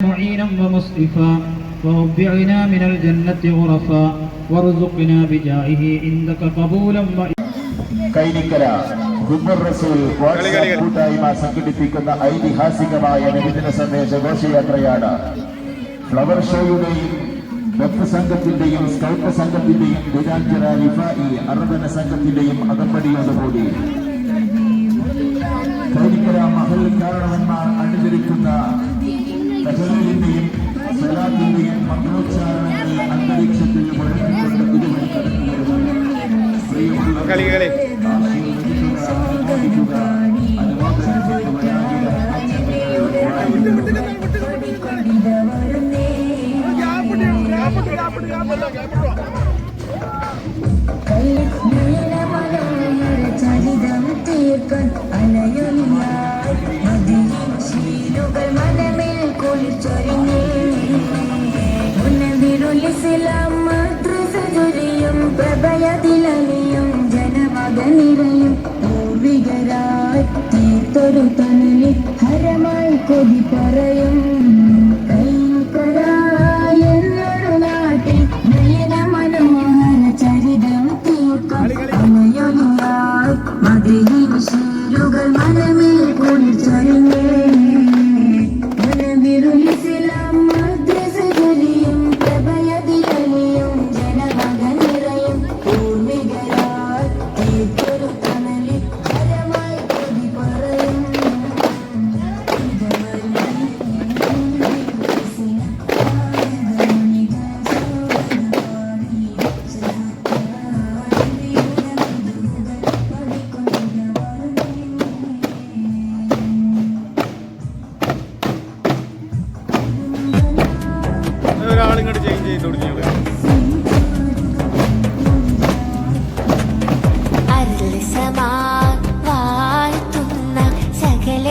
معينا ومصرفا وربعنا من الجنة غرفا وارزقنا بجاهه عندك قبولا و- കൈനിക്കര ഹുബർ റസൂൽ വാട്സാപ്പ് കൂട്ടായ്മ സംഘടിപ്പിക്കുന്ന ഐതിഹാസികമായ നബിദിന സന്ദേശ ഘോഷയാത്രയാണ് ഫ്ലവർ ഷോയുടെയും ഭക്ത സംഘത്തിന്റെയും സ്കൗട്ട് സംഘത്തിന്റെയും ദിനാഞ്ചിറ റിഫായി അറബന സംഘത്തിന്റെയും അകമ്പടിയോടുകൂടി കൈനിക്കര മഹൽ കാരണവന്മാർ അണിനിരക്കുന്ന തഹലീലിന്റെയും സലാത്തിന്റെയും മന്ത്രോച്ചാരണങ്ങളിൽ അന്തരീക്ഷത്തിൽ മുഴങ്ങിക്കൊണ്ട് ഇതുവഴി കടന്നു വരുന്നു പ്രിയമുള്ള കളി കളി ചരിതം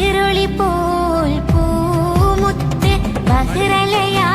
ബദിറൊളി പോൽ പൂമുത്ത് ബഹിറലയാം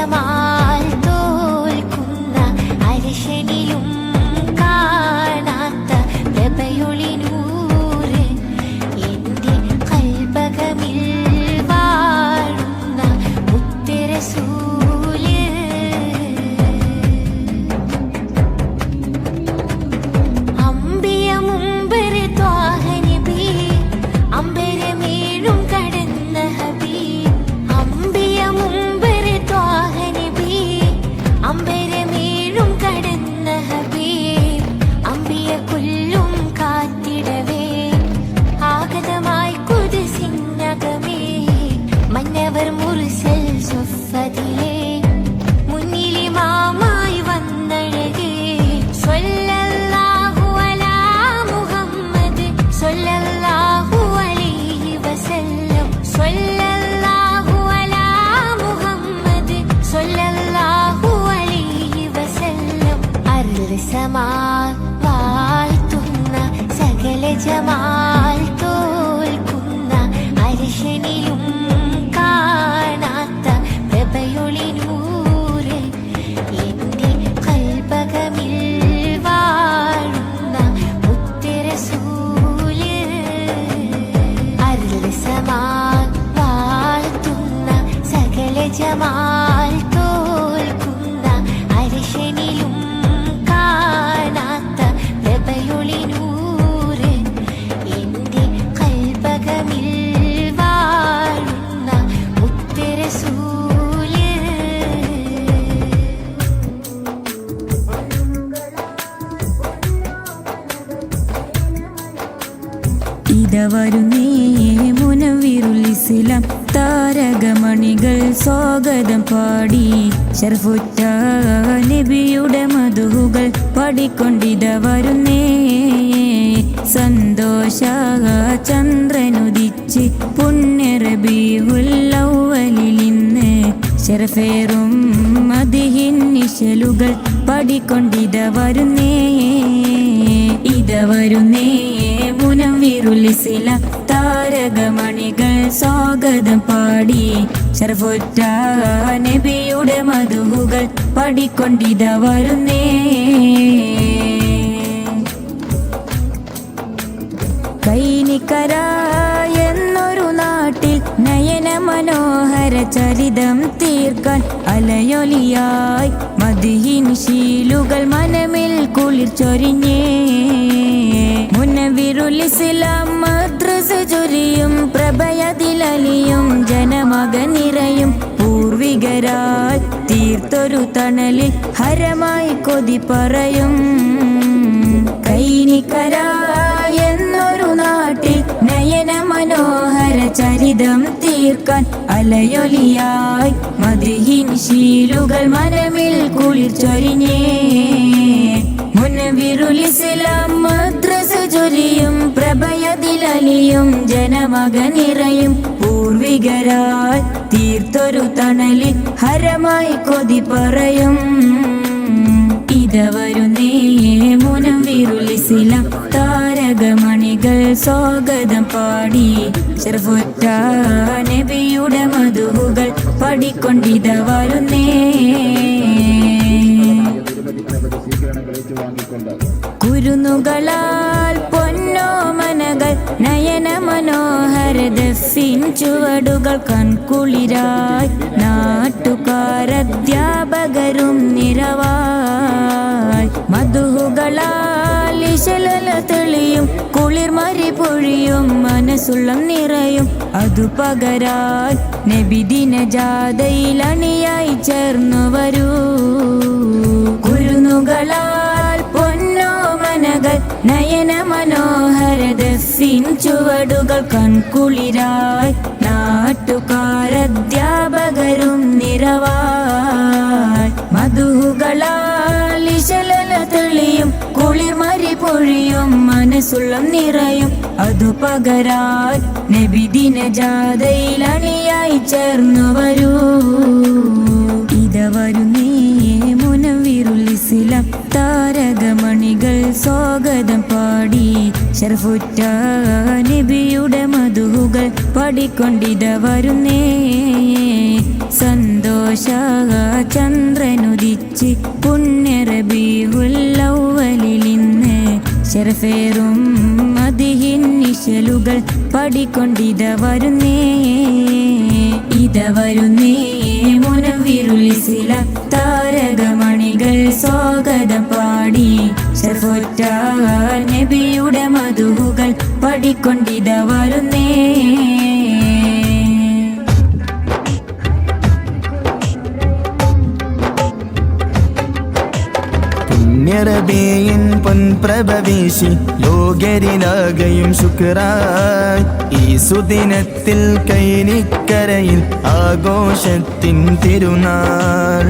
സകല ഷർഫുറ്റ നബിയുടെ മധുകൾ പടിക്കൊണ്ടിത വരുന്നേ സന്തോഷ ചന്ദ്രനുദിച്ച് പുണ്യറബിഹുല്ലവലിൽ ഇന്ന് ശരഫേറും മതിഹിൻ നിശലുകൾ പടിക്കൊണ്ടിത വരുന്നേ ഇത വരുന്നേ മുനം വിരുലിസില താരകമണികൾ സ്വാഗതം പാടി. ശർഫുറ്റ നബിയുടെ മധുവുകൾ പാടിക്കൊണ്ടിത വരുന്നേ കൈനിക്കര എന്നൊരു നാട്ടിൽ നയന മനോഹര ചരിതം തീർക്കാൻ അലയൊലിയായി മതിഹിൻ ശീലുകൾ മനമിൽ കുളിർ ചൊരിഞ്ഞേ. മുന്നവിരുലിസ്ലാം മദ്രസ ചൊരിയും പ്രഭയതിലലിയും ജനമക നിറയും. പൂർവികരായി തീർത്തൊരു തണലിൽ ഹരമായി കൊതി പറയും. കൈനിക്കര എന്നൊരു നാട്ടിൽ നയന മനോഹര ചരിതം തീർക്കാൻ അലയൊലിയായി മതിഹിൻ ശീലുകൾ മനമിൽ കുളിർ മുനവിരുലിസ്ലാം മദ്രസ പ്രഭയതിലലിയും ജനമക നിറയും. പൂർവികരായി തീർത്തൊരു തണലിൽ ഹരമായി കൊതി പറയും. ഇതവരുന്നേ മുനം വിരുലിസിലം താരകമണികൾ സ്വാഗതം പാടി. ചെറുഫുറ്റ നബിയുടെ മധുവുകൾ പാടിക്കൊണ്ടിത വരുന്നേ കുരുന്നുകളാൽ പൊന്നോമനകൾ നയന മനോഹര ദഫിൻ ചുവടുകൾ കൺകുളിരായി. നാട്ടുകാരധ്യാപകരും നിറവായി മധുഹുകളാൽ തെളിയും കുളിർമറി പൊഴിയും മനസ്സുള്ളം നിറയും. അതു പകരായി നബിദിന ജാഥയിൽ അണിയായി ചേർന്നു വരൂ. ദഫിൻ ചുവടുകൾ കൺകുളിരായി നാട്ടുകാരധ്യാപകരും നിറവായി മധുകളാലിശലന തെളിയും കുളിർമരി പൊഴിയും മനസ്സുള്ളം നിറയും. അതു പകരാൻ നബിദിന ജാഥയിൽ അണിയായി ചേർന്നു വരൂ. ഇതവരു വരുന്നേ താരകമണികൾ സ്വാഗതം പാടി. ഷർഫുറ്റ നബിയുടെ മധുകൾ പാടിക്കൊണ്ടിത വരുന്നേ സന്തോഷ ചന്ദ്രനുദിച്ച് പുണ്യറബിഹുല്ലവലിൽ ഷെർഫേറും മതിഹിൻ നിശലുകൾ പാടിക്കൊണ്ടിത വരുന്നേ ഇത വരുന്നേ മുനവിരുളിസില സ്വാഗതം പാടി ഷർഫുറ്റ നബിയുടെ മധുകൾ പാടിക്കൊണ്ടിത വരുന്നേ പുണ്യറബേയൻ പൊൻപ്രഭ വീശി ലോകരിലാകയും ശുക്രായി കൈനിക്കരയിൽ ആഘോഷത്തിൻ തിരുനാൾ.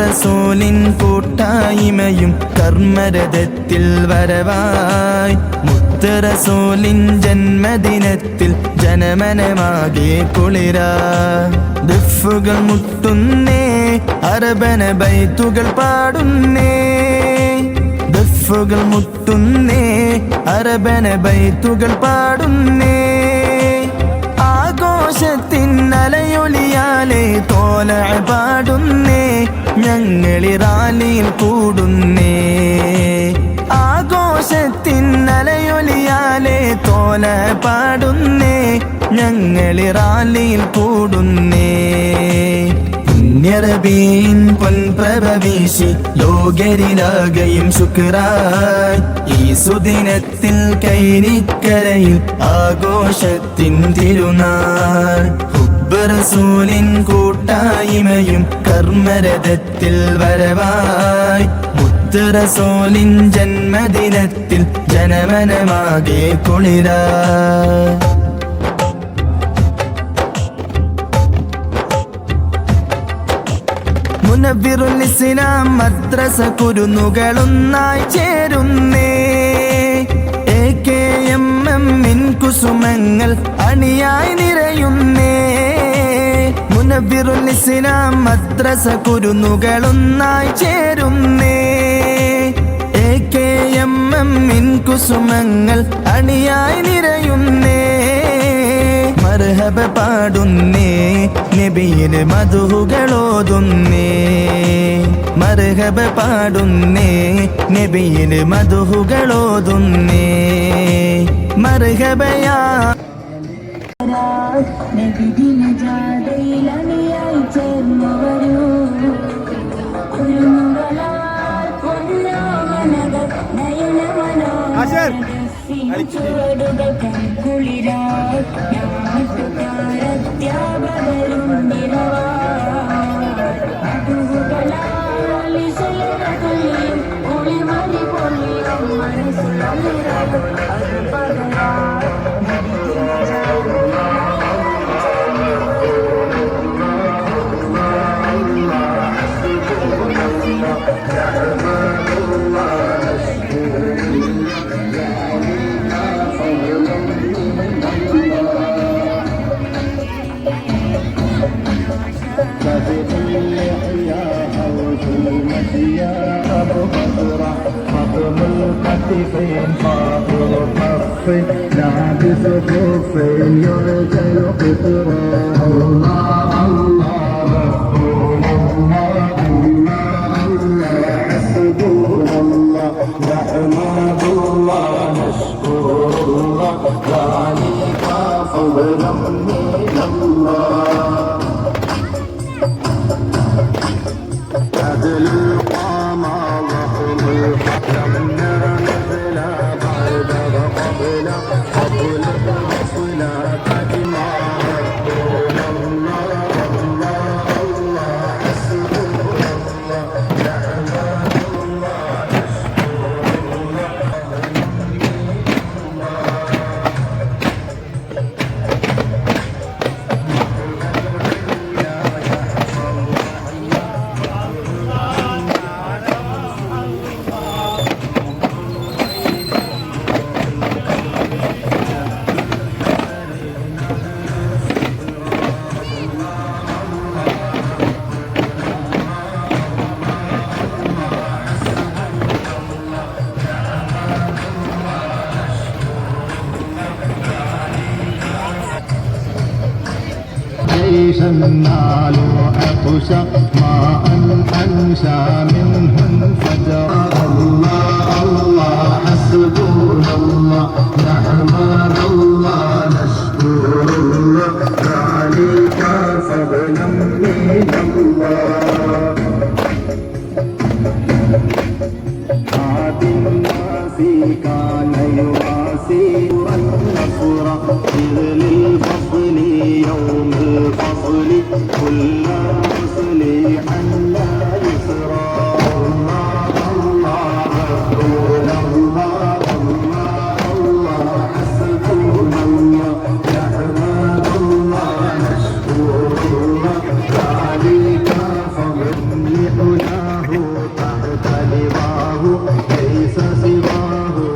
റസൂലിൻ കൂട്ടായ്മയും കർമ്മരഥത്തിൽ വരവായി. മുത്ത് റസൂലിൻ ജന്മദിനത്തിൽ ജനമനമാകെ കുളിരാ. ദഫുകൾ മുട്ടുന്നേ അരബന ബൈത്തുകൾ പാടുന്നേ. ദഫുകൾ മുട്ടുന്നേ അരബന ബൈത്തുകൾ പാടുന്നേ. ആഘോഷത്തിൻ അലയൊലിയാലേ തോല പാടുന്നേ. ഞങ്ങളിറാലിയിൽ കൂടുന്നേ. ആഘോഷത്തിൻ അലയൊലിയാലെ തോല പാടുന്നേ. ഞങ്ങളിറാലിയിൽ കൂടുന്നേ. പുണ്യറബീൻ പൊൻപ്രഭവീശി ലോകരിലാകയും ശുക്രായി. കൈനിക്കരയിൽ ആഘോഷത്തിൻ തിരുനാൾ. റസൂലിൻ കൂട്ടായ്മയും കർമ്മരഥത്തിൽ വരവായി. മുത്ത് മുത്തറസോലിൻ ജന്മദിനത്തിൽ ജനമനമാകെ കുളിര. മുനബിറുൽ മദ്രസ കുരുന്നുകളൊന്നായി ചേരുന്നേ. എ കെ എം എമ്മിൻ കുസുമങ്ങൾ അണിയായി നിറയുന്നേ. മുനബിറുൽ ഇസ്ലാം മദ്രസ കുരുന്നുകളൊന്നായി ചേരുന്നേ. എ കെ എം എമ്മിൻ കുസുമങ്ങൾ അണിയായി നിറയുന്നേ മർഹബ പാടുന്നേ നബിയിന് മധുഹുകളോതുന്നേ. മർഹബ പാടുന്നേ നബിയിന് മധുഹുകളോതുന്നേ. മർഹബയാ നബി ദിന ജാഥയിലണിയായി ആശാൻ, الكتفين فاضل الطف لابس خفين يرجل قطرا الله الله رسول الله الله الله حسبنا الله نحمد الله نشكر الله ذلك فضلا من النال أقسى ما أن أنسى منه. ससिवाहु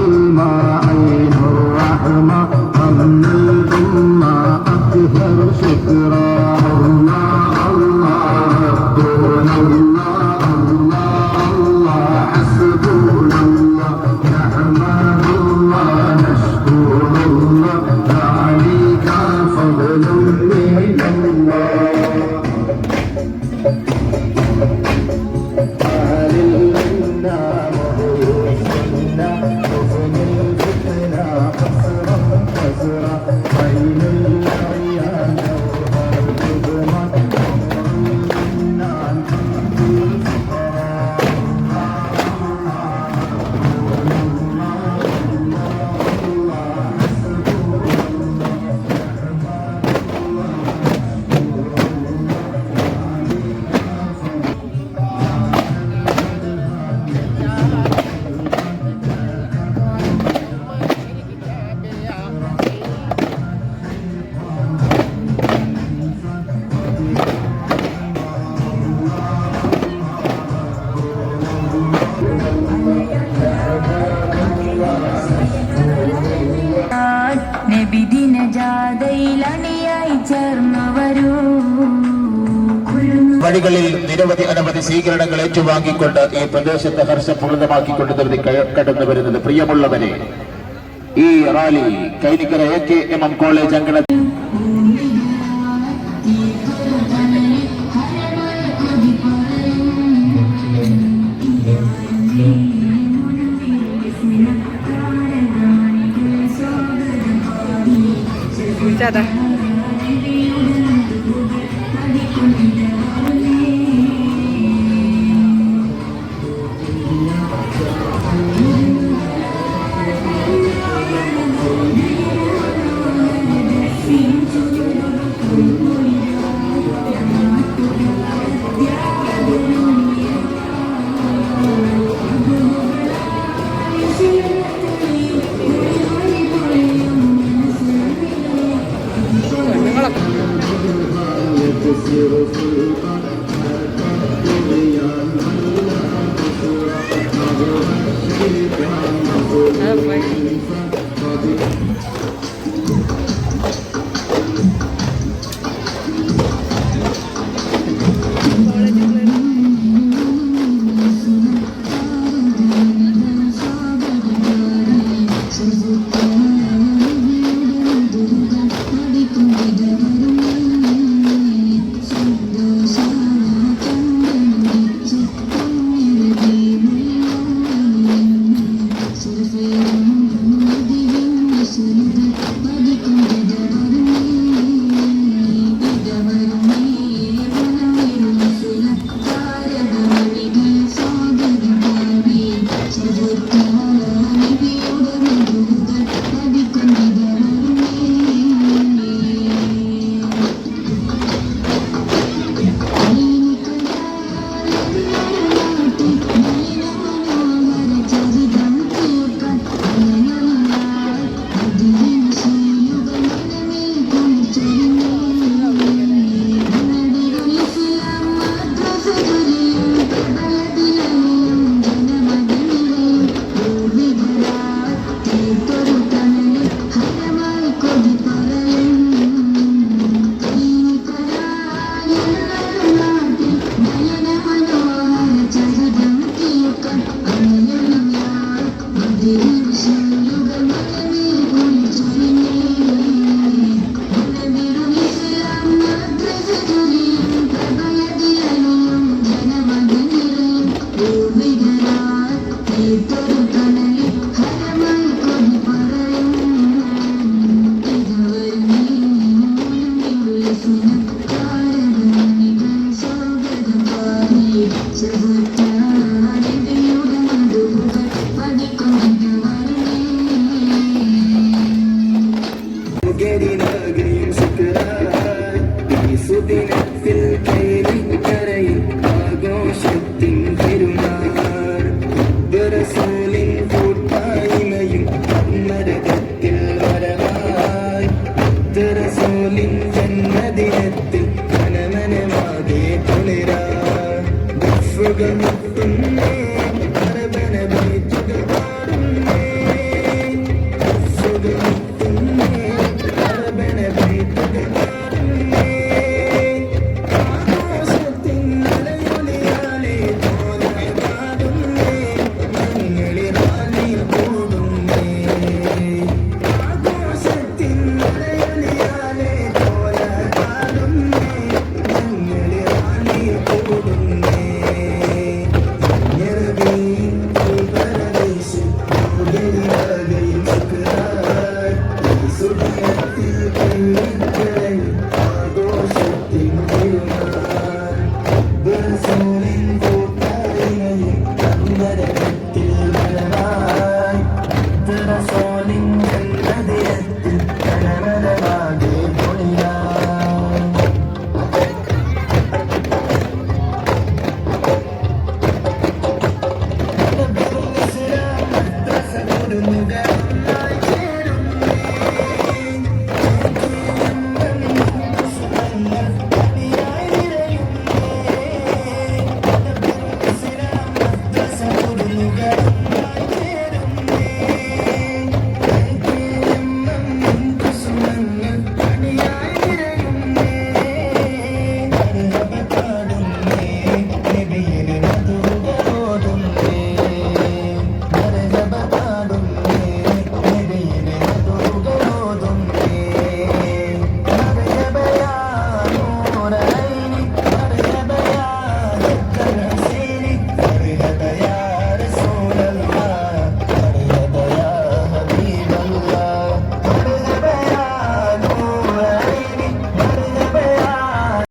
உள்ளே நம்பா സ്വീകരണങ്ങൾ ഏറ്റുവാങ്ങിക്കൊണ്ട് ഈ പ്രദേശത്തെ ഹർഷപൂർണമാക്കിക്കൊണ്ട് നിർത്തി കടന്നു വരുന്നത് പ്രിയമുള്ളവരെ ഈ rally Kainikkara A K M M college അങ്കണ ഗരിനാഗരിയും